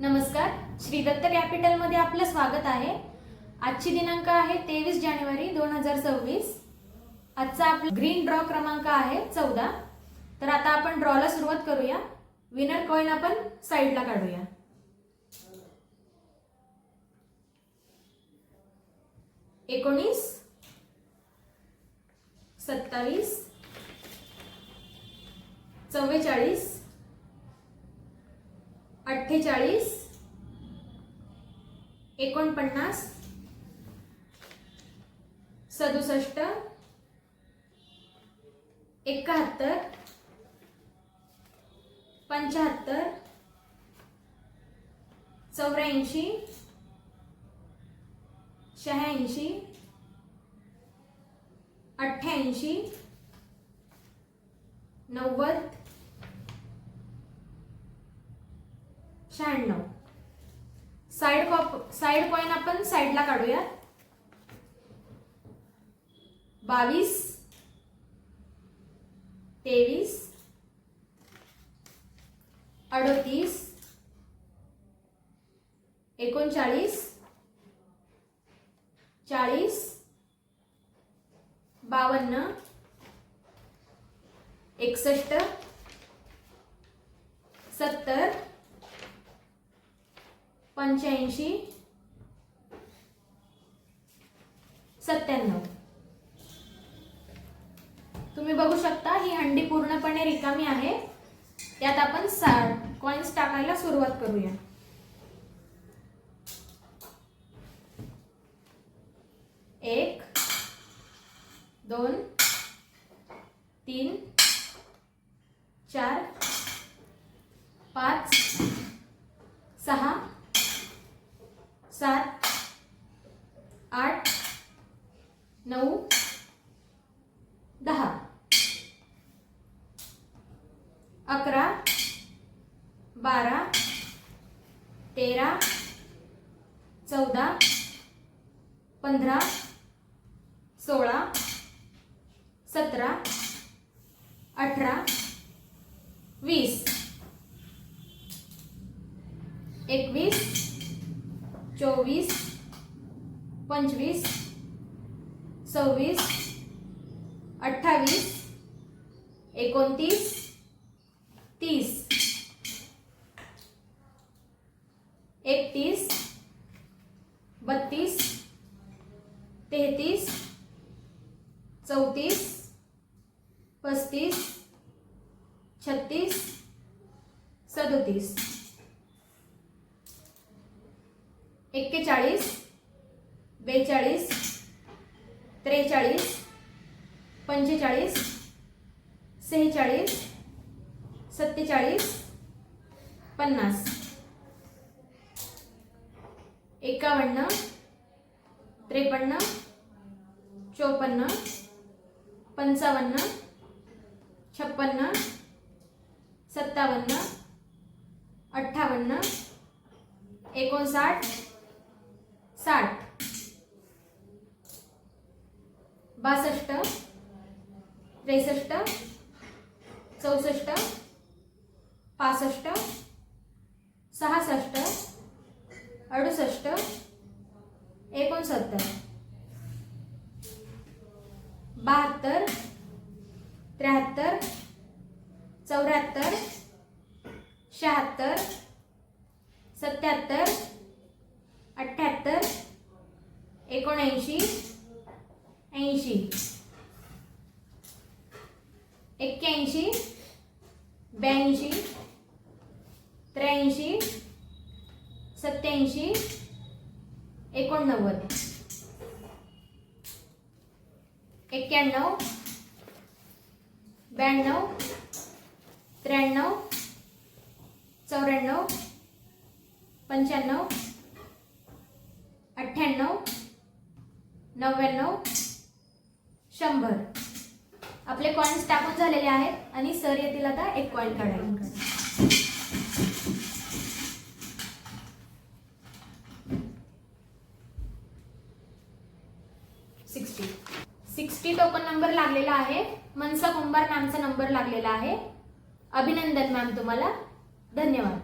नमस्कार. श्री दत्त कॅपिटलमध्ये आपलं स्वागत आहे. आजची दिनांक आहे तेवीस जानेवारी दोन हजार सव्वीस. आजचा आपला ग्रीन ड्रॉ क्रमांक आहे चौदा. तर आता आपण ड्रॉला सुरुवात करूया. विनर कॉइन आपण साईडला काढूया. एकोणीस. सत्तावीस. चव्वेचाळीस. अठ्ठेचाळीस. एकोणपन्नास. सदुसष्ट. एकाहत्तर. पंच्याहत्तर चौऱ्याऐंशी. शहाऐंशी. अठ्ठ्याऐंशी. नव्वद. शहाण्णव. साइड कॉप साइड कॉइन आपण साईडला काढूया बावीस. तेवीस. अडतीस. एकोणचाळीस. चाळीस. बावन्न. एकसष्ट. सत्तर. पंच्याऐंशी सत्त्याण्णव. तुम्ही बघू शकता ही हंडी पूर्णपणे रिकामी आहे. त्यात आपण कॉइन्स टाकायला सुरुवात करूया. एक दोन तीन चार पाच सहा सात आठ नऊ दहा. अकरा बारा तेरा चौदा पंधरा सोळा सतरा अठरा वीस. एकवीस चोवीस पंचवीस सव्वीस अठ्ठावीस एकोणतीस तीस. एकतीस बत्तीस तेहतीस चौतीस पस्तीस छत्तीस सदोतीस. एक्केचाळीस बेचाळीस त्रेचाळीस पंचेचाळीस सेहेचाळीस सत्तेचाळीस पन्नास. एकावन्न त्रेपन्न चोपन्न पंचावन्न छप्पन्न सत्तावन्न अठ्ठावन्न एकोणसाठ साठ. बासष्ट. त्रेसष्ट. चौसष्ट. पासष्ट. सहासष्ट. अडुसष्ट. एकोणसत्तर. बहात्तर. त्र्याहत्तर. चौऱ्याहत्तर. शहात्तर. एकोणऐंशी ऐंशी. एक्क्याऐंशी ब्याऐंशी त्र्याऐंशी सत्याऐंशी एकोणनव्वद. एक्क्याण्णव ब्याण्णव त्र्याण्णव चौऱ्याण्णव पंच्याण्णव अठ्ठ्याण्णव नव्याण्णव शंभर. आपले कॉइन्स टाकून झालेले आहेत आणि सर येतील आता एक कॉइन काढायला. सिक्स्टी सिक्स्टी टोकन नंबर लागलेला आहे. मनसा कुंभार मॅमचा नंबर लागलेला आहे. अभिनंदन मॅम तुम्हाला. धन्यवाद.